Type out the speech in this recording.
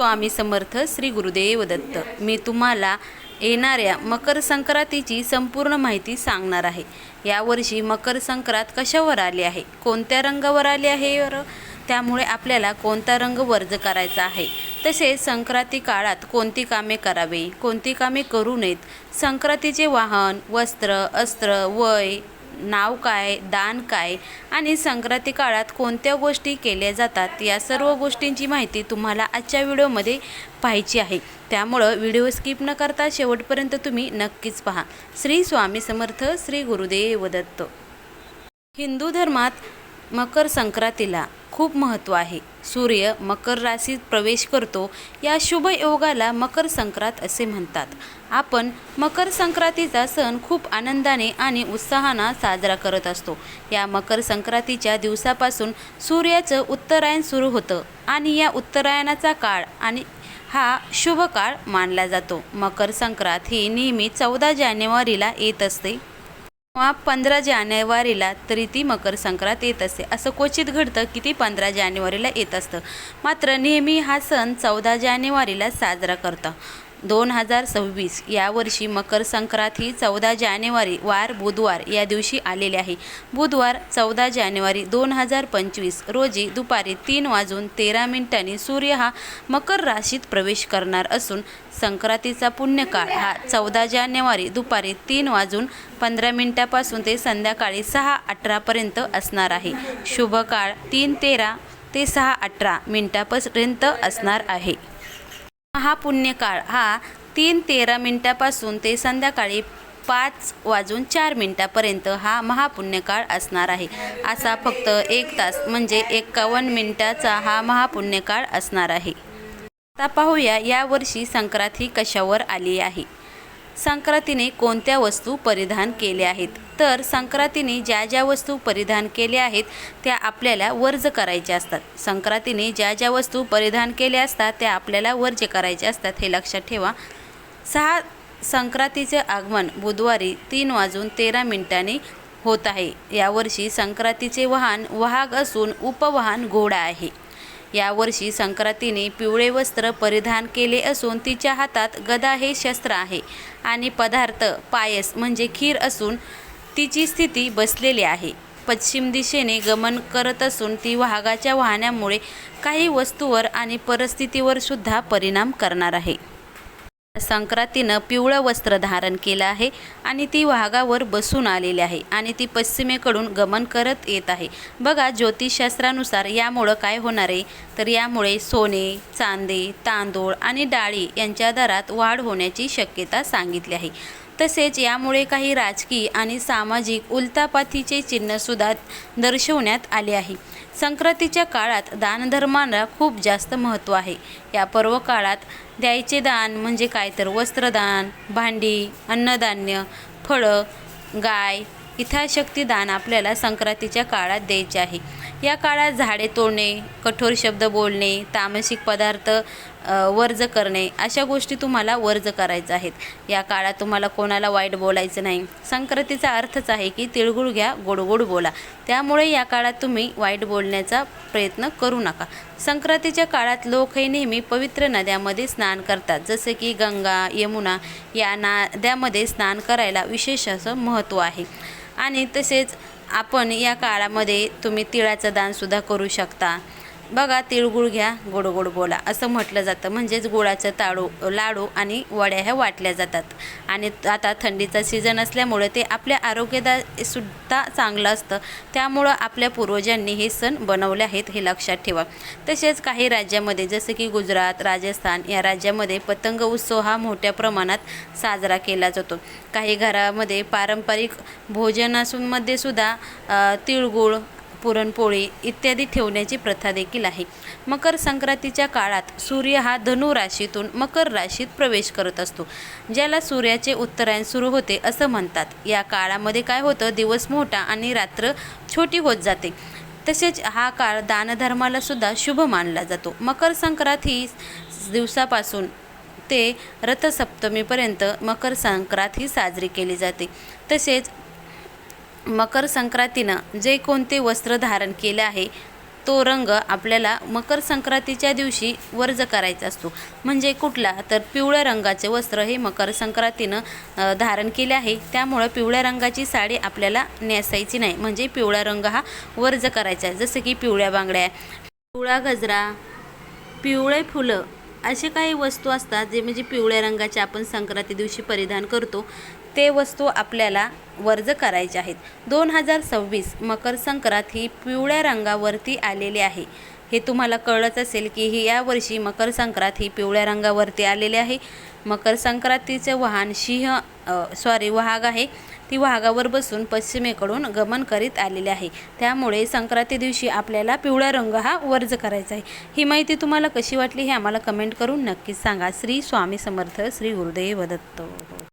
स्वामी समर्थ श्री गुरुदेव दत्त. मी तुम्हाला येणाऱ्या मकर संक्रांतीची संपूर्ण माहिती सांगणार आहे. यावर्षी मकर संक्रांत कशावर आली आहे? कोणत्या रंगावर आली आहे त्यामुळे आपल्याला कोणता रंग वर्ज करायचा आहे? तसेच संक्रांती काळात कोणती कामे करावी? कोणती कामे करू नयेत? संक्रांतीचे वाहन वस्त्र अस्त्र वय नाव काय दान काय आणि संक्रांती काळात कोणत्या गोष्टी केल्या जातात या सर्व गोष्टींची माहिती तुम्हाला आजच्या व्हिडिओमध्ये पाहायची आहे. त्यामुळं व्हिडिओ स्किप न करता शेवटपर्यंत तुम्ही नक्कीच पहा. श्री स्वामी समर्थ श्री गुरुदेव दत्त. हिंदू धर्मात मकर संक्रांतीला खूप महत्त्व आहे. सूर्य मकर राशीत प्रवेश करतो या शुभ योगाला मकर संक्रांत असे म्हणतात. आपण मकर संक्रांतीचा सण खूप आनंदाने आणि उत्साहानं साजरा करत असतो. या मकर संक्रांतीच्या दिवसापासून सूर्याचं उत्तरायण सुरू होतं आणि या उत्तरायणाचा काळ आणि हा शुभ काळ मानला जातो. मकर संक्रांत ही नेहमी चौदा जानेवारीला येत असते. किंवा पंधरा जानेवारीला तरी ती मकर संक्रांत येत असते. असं क्वचित घडतं की ती पंधरा जानेवारीला येत असतं. मात्र नेहमी हा सण चौदा जानेवारीला साजरा करतं. दोन हजार सव्वीस यावर्षी मकर संक्रांत ही चौदा जानेवारी वार बुधवार या दिवशी आलेले आहे. बुधवार चौदा जानेवारी दोन हजार पंचवीस रोजी दुपारी तीन वाजून तेरा मिनिटांनी सूर्य हा मकर राशीत प्रवेश करणार असून संक्रांतीचा पुण्यकाळ हा चौदा जानेवारी दुपारी तीन वाजून पंधरा मिनिटापासून ते संध्याकाळी सहा अठरापर्यंत असणार आहे. शुभ काळ तीन तेरा ते सहा अठरा मिनिटापर्यंत असणार आहे. हा पुण्यकाळ हा तीन तेरा मिनिटापासून ते संध्याकाळी पाच वाजून चार मिनटापर्यंत हा महापुण्यकाळ असणार आहे. असा फक्त एक तास म्हणजे एक्कावन्न मिनटाचा हा महापुण्यकाळ असणार आहे. आता पाहूया यावर्षी संक्रांत ही कशावर आली आहे? संक्रांतीने कोणत्या वस्तू परिधान केल्या आहेत? तर संक्रांतीने ज्या ज्या वस्तू परिधान केल्या आहेत त्या आपल्याला वर्ज करायच्या असतात. संक्रांतीने ज्या ज्या वस्तू परिधान केल्या असतात त्या आपल्याला वर्ज करायच्या असतात हे लक्षात ठेवा. सहा संक्रांतीचे आगमन बुधवारी तीन वाजून तेरा मिनिटांनी होत आहे. यावर्षी संक्रांतीचे वाहन वाहक असून उपवाहन घोडा आहे. यावर्षी संक्रांतीने पिवळे वस्त्र परिधान केले असून तिच्या हातात गदा हे शस्त्र आहे आणि पदार्थ पायस म्हणजे खीर असून तिची स्थिती बसलेली आहे. पश्चिम दिशेने गमन करत असून ती वाघाच्या वाहण्यामुळे काही वस्तूवर आणि परिस्थितीवर सुद्धा परिणाम करणार आहे. संक्रांतीनं पिवळं वस्त्र धारण केलं आहे आणि ती वाघावर बसून आलेली आहे आणि ती पश्चिमेकडून गमन करत येत आहे. बघा ज्योतिषशास्त्रानुसार यामुळं काय होणार आहे? तर यामुळे सोने चांदी तांदूळ आणि डाळी यांच्या दरात वाढ होण्याची शक्यता सांगितली आहे. तसेच यामुळे काही राजकीय आणि सामाजिक उलतापाथीचे चिन्हसुद्धा दर्शवण्यात आले आहे. संक्रांतीच्या काळात दानधर्माला खूप जास्त महत्त्व आहे. या पर्व काळात द्यायचे दान म्हणजे काय तर वस्त्रदान भांडी अन्नधान्य फळं गाय इथाशक्ती दान आपल्याला संक्रांतीच्या काळात द्यायचे आहे. या काळात झाडे तोडणे कठोर शब्द बोलणे तामसिक पदार्थ वर्ज करणे अशा गोष्टी तुम्हाला वर्ज करायच्या आहेत. या काळात तुम्हाला कोणाला वाईट बोलायचं नाही. संक्रांतीचा अर्थच आहे की तिळगुळ घ्या गोडगोड बोला. त्यामुळे या काळात तुम्ही वाईट बोलण्याचा प्रयत्न करू नका. संक्रांतीच्या काळात लोक हे नेहमी पवित्र नद्यामध्ये स्नान करतात. जसे की गंगा यमुना या नद्यामध्ये स्नान करायला विशेष असं महत्त्व आहे. आणि तसेच आपण या काळामध्ये तुम्ही तिळाचं दानसुद्धा करू शकता. बघा तिळगुळ घ्या गोड गोड बोला. असं म्हटलं जातं. म्हणजेच गुळाचं ताडू लाडू आणि वड्या ह्या वाटल्या जातात. आणि आता थंडीचा सीझन असल्यामुळे ते आपल्या आरोग्यदा सुद्धा चांगलं असतं. त्यामुळं आपल्या पूर्वजांनी हे सण बनवले आहेत हे लक्षात ठेवा. तसेच काही राज्यामध्ये जसं की गुजरात राजस्थान या राज्यामध्ये पतंग उत्सव हा मोठ्या प्रमाणात साजरा केला जातो. काही घरामध्ये पारंपरिक भोजनासूनमध्ये सुद्धा तिळगुळ पुरणपोळी इत्यादी ठेवण्याची प्रथा देखील आहे. मकर संक्रांतीच्या काळात सूर्य हा धनु राशीतून मकर राशीत प्रवेश करत असतो ज्याला सूर्याचे उत्तरायण सुरू होते असं म्हणतात. या काळामध्ये काय होतं दिवस मोठा आणि रात्र छोटी होत जाते. तसेच हा काळ दानधर्माला सुद्धा शुभ मानला जातो. मकर संक्रांत ही दिवसापासून ते रथसप्तमीपर्यंत मकर संक्रांत ही साजरी केली जाते. तसेच मकर संक्रांतीनं जे कोणते वस्त्र धारण केलं आहे तो रंग आपल्याला मकर संक्रांतीच्या दिवशी वर्ज करायचा असतो. म्हणजे कुठला? तर पिवळ्या रंगाचे वस्त्र हे मकर संक्रांतीनं धारण केले आहे. त्यामुळं पिवळ्या रंगाची साडी आपल्याला नेसायची नाही. म्हणजे पिवळा रंग हा वर्ज करायचा आहे. जसं की पिवळ्या बांगड्या पिवळा गजरा पिवळे फुलं असे काही वस्तू असतात जे म्हणजे पिवळ्या रंगाचे आपण संक्रांती दिवशी परिधान करतो. ते वस्तू आपल्याला वर्ज करायचे आहेत. दोन हजार सव्वीस मकर संक्रांत ही पिवळ्या रंगावरती आलेली आहे. हे तुम्हाला कळलंच असेल की ही यावर्षी मकर संक्रांत ही पिवळ्या रंगावरती आलेली आहे. मकर संक्रांतीचे वाहन सिंह सॉरी वाघ आहे. ती वाघावर बसून पश्चिमेकडून गमन करीत आलेली आहे. त्यामुळे संक्रांती दिवशी आपल्याला पिवळा रंग हा वर्ज करायचा आहे. ही माहिती तुम्हाला कशी वाटली हे आम्हाला कमेंट करून नक्कीच सांगा. श्री स्वामी समर्थ श्री गुरुदेव दत्त.